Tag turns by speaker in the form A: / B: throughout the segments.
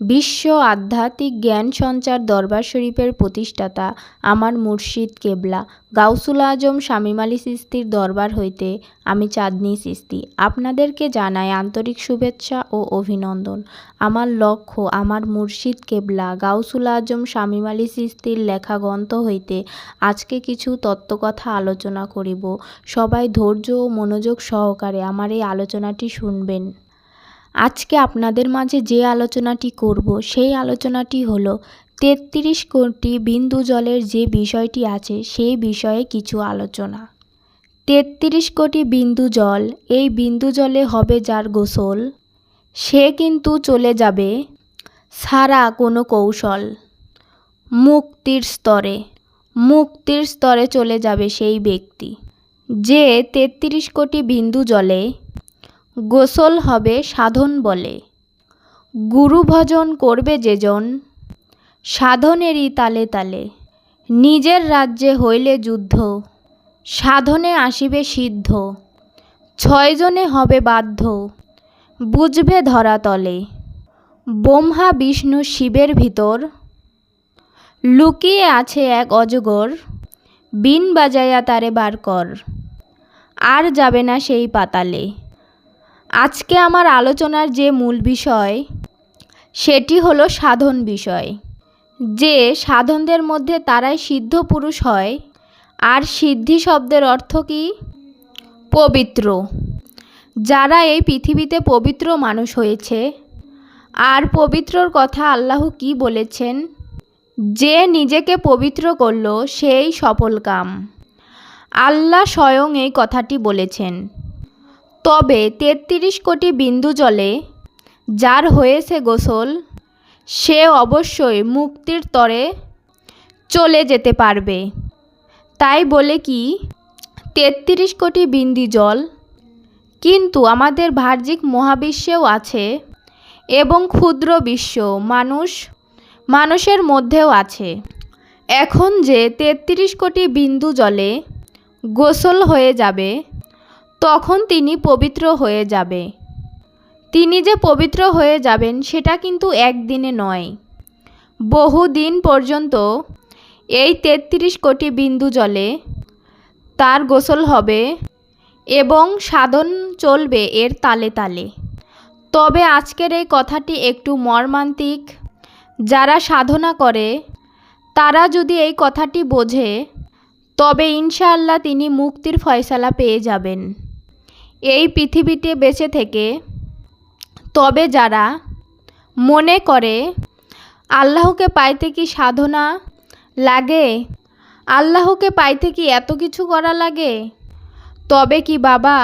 A: বিশ্ব আধ্যাত্মিক জ্ঞান সঞ্চার দরবার শরীফের প্রতিষ্ঠাতা আমার মুর্শিদ কেবলা। গাউসুল আজম আলী সিস্তির দরবার হইতে আমি চাঁদনি সিস্তি। আপনাদেরকে জানাই আন্তরিক শুভেচ্ছা ও অভিনন্দন। আমার লক্ষ্য আমার মুর্শিদ কেবলা, গাউসুল আজম আলী সিস্তির লেখা গ্রন্থ হইতে আজকে কিছু তত্ত্বকথা আলোচনা করিব। সবাই ধৈর্য ও মনোযোগ সহকারে আমার এই আলোচনাটি শুনবেন। আজকে আপনাদের মাঝে যে আলোচনাটি করব, সেই আলোচনাটি হলো তেত্রিশ কোটি বিন্দু জলের যে বিষয়টি আছে, সেই বিষয়ে কিছু আলোচনা। তেত্রিশ কোটি বিন্দু জল, এই বিন্দু জলে হবে যার গোসল। সে কিন্তু চলে যাবে সারা কোনো কৌশল। মুক্তির স্তরে মুক্তির স্তরে চলে যাবে সেই ব্যক্তি। যে তেত্রিশ কোটি বিন্দু জলে গোসল হবে সাধন বলে। গুরু ভজন করবে যেজন সাধনেরই তালে তালে। নিজের রাজ্যে হইলে যুদ্ধ, সাধনে আসিবে সিদ্ধ। ছয়জনে হবে বাধ্য, বুঝবে ধরাতলে ব্রহ্মা, বিষ্ণু শিবের ভিতর লুকিয়ে আছে এক অজগর, বিন বাজাইয়া তারে বার কর। আর যাবে না সেই পাতালে। আজকে আমার আলোচনার যে মূল বিষয়, সেটি হলো সাধন বিষয়। যে সাধনদের মধ্যে তারাই সিদ্ধ পুরুষ হয়, আর সিদ্ধি শব্দের অর্থ কি? পবিত্র। যারা এই পৃথিবীতে পবিত্র মানুষ হয়েছে, আর পবিত্রর কথা আল্লাহ কি বলেছেন? যে নিজেকে পবিত্র করল, সেই সফল কাম। আল্লাহ স্বয়ং এই কথাটি বলেছেন। তবে তেত্রিশ কোটি বিন্দু জলে যার হয়েছে গোসল, সে অবশ্যই মুক্তির তরে চলে যেতে পারবে। তাই বলে কি, তেত্রিশ কোটি বিন্দি জল কিন্তু আমাদের বাহ্যিক মহাবিশ্বেও আছে এবং ক্ষুদ্র বিশ্ব মানুষ, মানুষের মধ্যেও আছে। এখন যে তেত্রিশ কোটি বিন্দু জলে গোসল হয়ে যাবে তখন তিনি পবিত্র হয়ে যাবে। তিনি যে পবিত্র হয়ে যাবেন, সেটা কিন্তু একদিনে নয়। বহু দিন পর্যন্ত এই তেত্রিশ কোটি বিন্দু জলে তার গোসল হবে এবং সাধন চলবে এর তালে তালে। তবে আজকের এই কথাটি একটু মর্মান্তিক। যারা সাধনা করে, তারা যদি এই কথাটি বোঝে, তবে ইনশাআল্লাহ তিনি মুক্তির ফয়সালা পেয়ে যাবেন। এই পৃথিবীতে বেঁচে থেকে, তবে যারা মনে করে আল্লাহকে পাইতে কি সাধনা লাগে, আল্লাহকে পাইতে কি এত কিছু করা লাগে? তবে কি বাবা,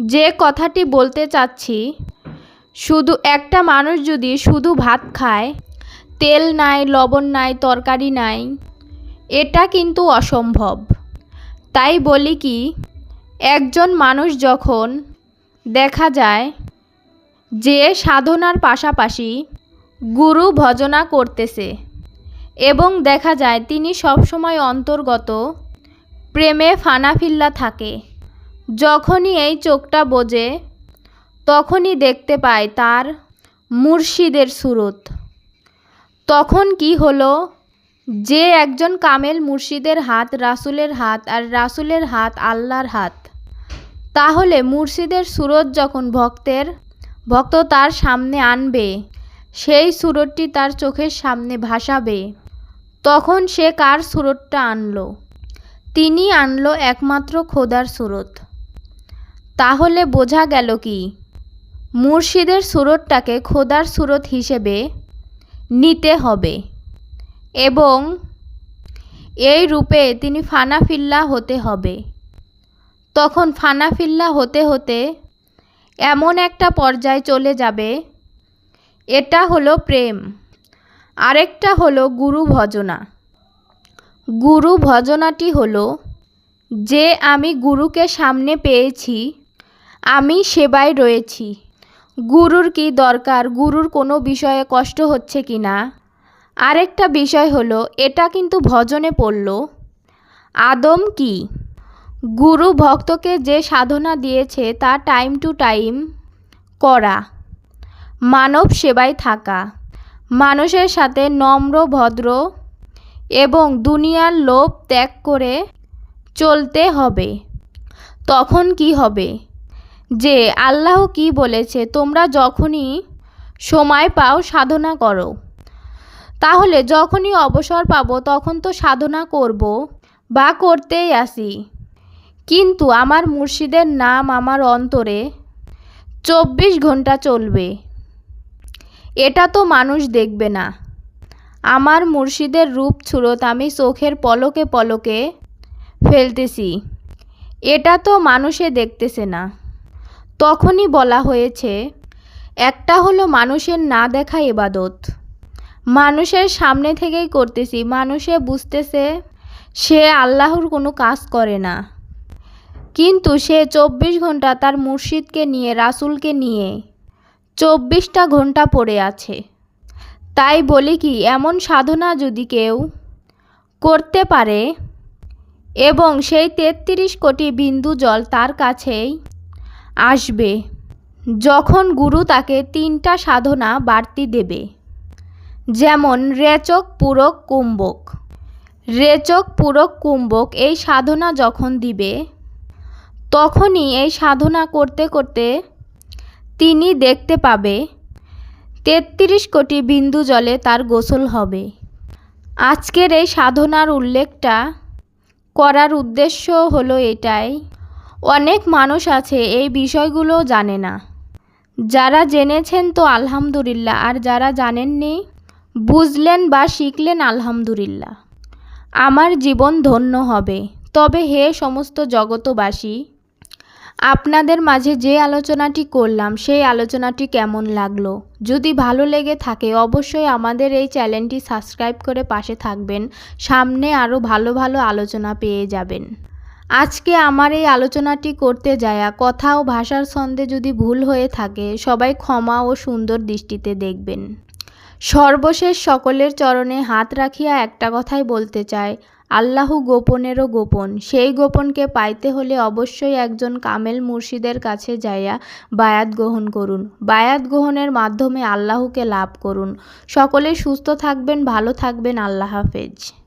A: যে কথাটি বলতে চাচ্ছি, শুধু একটা মানুষ যদি শুধু ভাত খায়, তেল নাই, লবণ নাই, তরকারি নাই, এটা কিন্তু অসম্ভব। তাই বলি কি একজন মানুষ যখন দেখা যায় যে সাধনার পাশাপাশি গুরু ভজনা করতেছে এবং দেখা যায় তিনি সবসময় অন্তর্গত প্রেমে ফানাফিল্লা থাকে, যখনই এই চোখটা বোঝে, তখনই দেখতে পায় তার মুর্শিদের সুরত। তখন কি হলো? যে একজন কামেল মুর্শিদের হাত, রাসুলের হাত আর রাসুলের হাত, আল্লাহর হাত। তাহলে মুর্শিদের সুরত যখন ভক্তের, ভক্ত তার সামনে আনবে, সেই সুরতটি তার চোখের সামনে ভাসাবে, তখন সে কার সুরতটা আনলো? তিনি আনলো একমাত্র খোদার সুরত। তাহলে বোঝা গেল কি? মুর্শিদের সুরতটাকে খোদার সুরত হিসেবে নিতে হবে এবং এই রূপে তিনি ফানাফিল্লা হতে হবে। তখন ফানাফিল্লা হতে হতে এমন একটা পর্যায়ে চলে যাবে। এটা হলো প্রেম। আরেকটা হলো গুরু ভজনা। গুরু ভজনাটি হলো, যে আমি গুরুকে সামনে পেয়েছি, আমি সেবায় রয়েছি। গুরুর কি দরকার? গুরুর কোনো বিষয়ে কষ্ট হচ্ছে কি না? আরেকটা বিষয় হলো, এটা কিন্তু ভজনে পড়ল। আদম কি? গুরু ভক্তকে যে সাধনা দিয়েছে তা টাইম টু টাইম করা। মানব সেবায় থাকা। মানুষের সাথে নম্র, ভদ্র এবং দুনিয়ার লোভ ত্যাগ করে চলতে হবে। তখন কি হবে? যে আল্লাহ কি বলেছে, তোমরা যখনই সময় পাও সাধনা করো। তাহলে যখনই অবসর পাবো, তখন তো সাধনা করব বা করতেই আসি। কিন্তু আমার মুর্শিদের নাম আমার অন্তরে চব্বিশ ঘণ্টা চলবে। এটা তো মানুষ দেখবে না। আমার মুর্শিদের রূপ ছুরত আমি চোখের পলকে পলকে ফেলতেছি। এটা তো মানুষে দেখতেছে না। তখনই বলা হয়েছে, একটা হলো মানুষের না দেখা এবাদত মানুষের সামনে থেকেই করতেছি, মানুষে বুঝতেছে সে আল্লাহর কোনো কাজ করে না। কিন্তু সে চব্বিশ ঘণ্টা তার মুর্শিদকে নিয়ে, রাসূলকে নিয়ে চব্বিশটা ঘণ্টা পড়ে আছে। তাই বলি কি, এমন সাধনা যদি কেউ করতে পারে এবং সেই তেত্রিশ কোটি বিন্দু জল তার কাছেই আসবে, যখন গুরু তাকে তিনটা সাধনা বাড়তি দেবে। যেমন, রেচক, পূরক, কুম্ভক। রেচক, পূরক, কুম্ভক এই সাধনা যখন দিবে তখনই এই সাধনা করতে করতে তিনি দেখতে পাবে, তেত্রিশ কোটি বিন্দু জলে তার গোসল হবে। আজকের এই সাধনার উল্লেখটা করার উদ্দেশ্য হলো এটাই। অনেক মানুষ আছে এই বিষয়গুলো জানে না। যারা জেনেছেন তো আলহামদুলিল্লাহ, আর যারা জানেননি, বুঝলেন বা শিখলেন আলহামদুলিল্লাহ। আমার জীবন ধন্য হবে। তবে হে সমস্ত জগতবাসী আপনাদের মাঝে যে আলোচনাটি করলাম, সেই আলোচনাটি কেমন লাগল? যদি ভালো লেগে থাকে, অবশ্যই আমাদের এই চ্যানেলটি সাবস্ক্রাইব করে পাশে থাকবেন। সামনে আরও ভালো ভালো আলোচনা পেয়ে যাবেন। আজকে আমার এই আলোচনাটি করতে যায়া কথা ও ভাষার ছন্দে যদি ভুল হয়ে থাকে, সবাই ক্ষমা ও সুন্দর দৃষ্টিতে দেখবেন। সর্বশেষ সকলের চরণে হাত রাখিয়া একটা কথাই বলতে চাই। আল্লাহ গোপনেরও গোপন। সেই গোপনকে পাইতে হলে অবশ্যই একজন কামেল মুর্শিদের কাছে যাইয়া বায়াত গ্রহণ করুন। বায়াত গ্রহণের মাধ্যমে আল্লাহকে লাভ করুন। সকলে সুস্থ থাকবেন, ভালো থাকবেন। আল্লাহ হাফেজ।